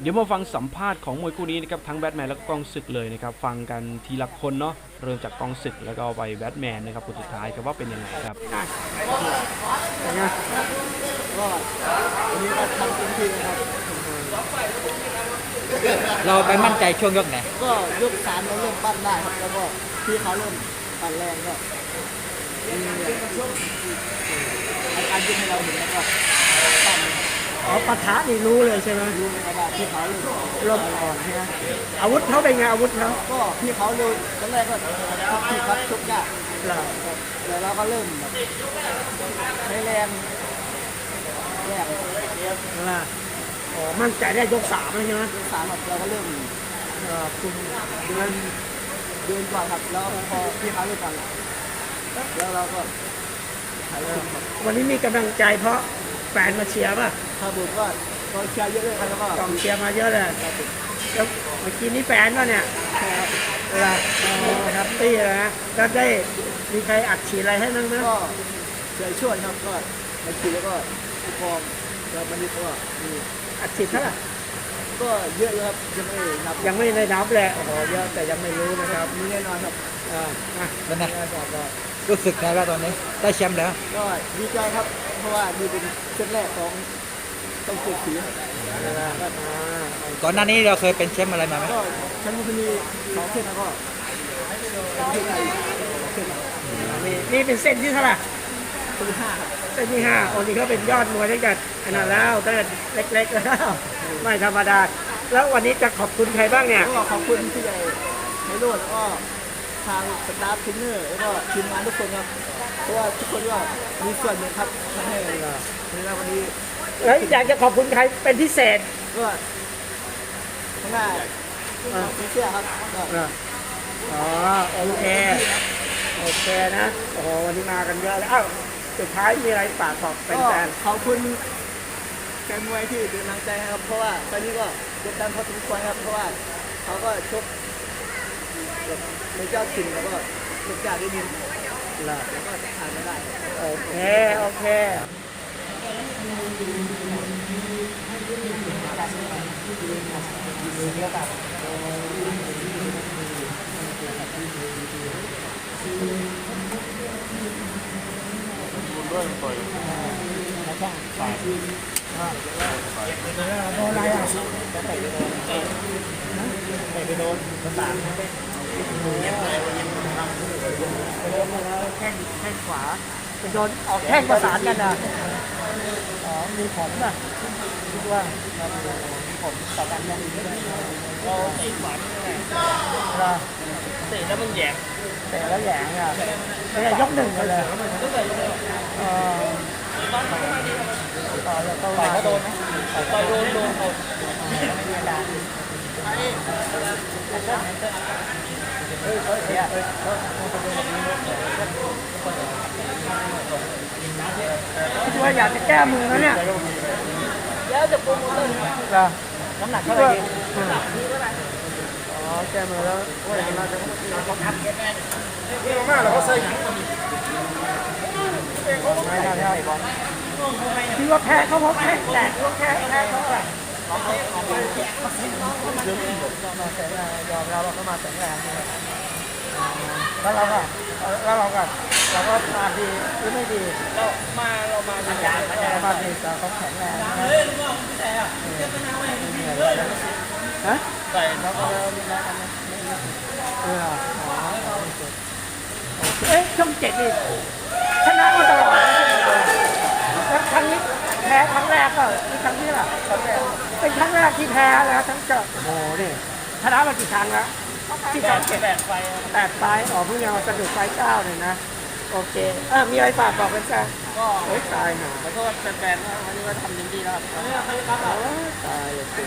เดี๋ยวมาฟังสัมภาษณ์ของมวยคู่นี้นะครับทั้งแบทแมนแล้วก็กองศึกเลยนะครับฟังกันทีละคนเนาะเริ่มจากกองศึกแล้วก็ไปแบทแมนนะครับคนสุดท้ายครับว่าเป็นยังไงครับก็วันนี้ก็ทำเต็มที่นะครับเราไปมั่นใจช่วงยกไหนก็ยกสามเราเริ่มปั้นได้ครับแล้วก็ที่เขาเริ่มปั้นแรงก็มีอาการยืดให้เราเห็นแล้วก็ อ๋อปะทะนี่รู้เลยใช่ไหมรู้นะครับว่าที่เขาเริ่มเริ่มอ่อนใช่ไหมอาวุธเขาเป็นไงอาวุธเขาก็ที่เขาเร็วตอนแรกก็ทุกที่ครับชกยากเหรอเดี๋ยวเราก็เริ่มแบบใช้แรงแรงเหรออ๋อมั่นใจได้ยกสามแล้วใช่ไหมยกสามแบบเราก็เริ่มเออคุณเดินเดินก่อนครับแล้วพอพี่เขาเริ่มปั้นแล้วเราก็ถ่ายเริ่มครับวันนี้มีกำลังใจเพราะ แฟนมาเชียร์ป่ะถ้าบุกก็ก็เชียร์เยอะเลยครับแล้วก็กองเชียร์มาเยอะเลยแล้วเมื่อกี้นี้แฟนป่ะเนี่ยเหรออ๋อครับตี้เลยนะแล้วได้มีใครอัดฉีดอะไรให้บ้างไหมก็เชียร์ช่วยครับก็มาขี่แล้วก็ผู้กองแล้วมันนี่ก็มีอัดฉีดเท่าไหร่ก็เยอะเลยครับยังไม่นับยังไม่ได้นับเลยโอ้โหเยอะแต่ยังไม่รู้นะครับมีแน่นอนครับอ่าอะแล้วนะ รู้สึกไงบ้างตอนนี้ ได้แชมป์แล้ว ก็ดีใจครับ เพราะว่านี่เป็นเซตแรกของต้องเกียรติศรีครับอ่าก่อนหน้านี้เราเคยเป็นแชมป์อะไรมาไหมก็ชั้นมุสลีสองเส้นแล้วก็เป็นเส้นใหญ่สองเส้นครับนี่นี่เป็นเส้นที่เท่าไหร่เป็นห้าครับเส้นที่ห้าโอ้นี่เขาเป็นยอดมวยตั้งแต่ขนาดแล้วตั้งแต่เล็กๆแล้วไม่ธรรมดา แล้ววันนี้จะขอบคุณใครบ้างเนี่ย ก็ขอบคุณที่ใหญ่ในโลดแล้วก็ ทางสตาฟเทรนเนอร์แล้วก็ทีมงานทุกคนครับเพราะว่าทุกคนก็มีส่วนหนึ่งครับทำให้ในวันนี้แล้วอยากจะขอบคุณใครเป็นพิเศษก็ข้างหน้ามีเสื้อครับก็อ๋อโอเคโอเคนะโอ้โหวันนี้มากันเยอะเลยอ้าวสุดท้ายมีอะไรฝากบอกแฟก็นขอบคุณแฟนมวยที่เป็นกำลังใจให้ครับเพราะว่าตอนนี้ก็กดดันพอสมควรครับเพราะว่าเขาก็ชก แบบในเจ้าถิ่นแล้วก็ลูกจ่าได้ยินๆเหรอแล้วก็ผ่านมาได้โอเค โอเคโดนอะไรอะไปโดนประสานโดน แข้งแข้งขวาไปโดนออกแข้งประสานกันอะอ๋อมีผมอะคิดว่าผมต่อกันยังเราเตะขวาไม่ได้เตะแล้วมันแยงเตะแล้วแยงอะไม่ใช่ยกหนึ่งเลยเออต่อแล้วก็ว่าโดนไหมต่อยโดนโดนหมด คิดว่าอยากจะแก้มือแล้วเนี่ยแล้วจะโปรโมเตอร์เหรอน้ำหนักเท่าไหร่ดีอ๋อแก้มือแล้วว่าอย่างเราจะมากเราก็ใส่หนังไม่ได้ไม่ได้บอลคิดว่าแพ้เขาเพราะแพ้แตกหรือว่าแพ้แพ้เขาอะไรยอมมาแสงแรงยอมเราเราก็มาแสงแรงนะครับ แล้วเราก็แล้วเราก็เราก็มาดีหรือไม่ดีเรามาเรามาดีอย่างเรามาดีแต่เขาแข็งแรงนะเฮ้ยลุงว่าพี่แต่อะเจ็บมานานเลยฮะใส่แล้วก็แล้วมีแล้วกันนะเอออ๋อเอ๊ะช่องเจ็ดนี่ชนะมาตลอดแล้วครั้งนี้แพ้ครั้งแรกก็ครั้งนี้แหละเป็นครั้งแรกที่แพ้แล้วทั้งเจอโอ้โหนี่ชนะมากี่ครั้งแล้ว ที่สองเจ็ดแบกไฟแปดไฟล์อ๋อเพิ่งยังมาสะดุดไฟล์เก้าเลยนะ โอเคเออมีอะไรฝากบอกกันจ้ะก็โอ้ยตายหาขอโทษแฟนๆนะวันนี้ก็ทำเต็มที่แล้วครับโอ้ยตายเลยสิ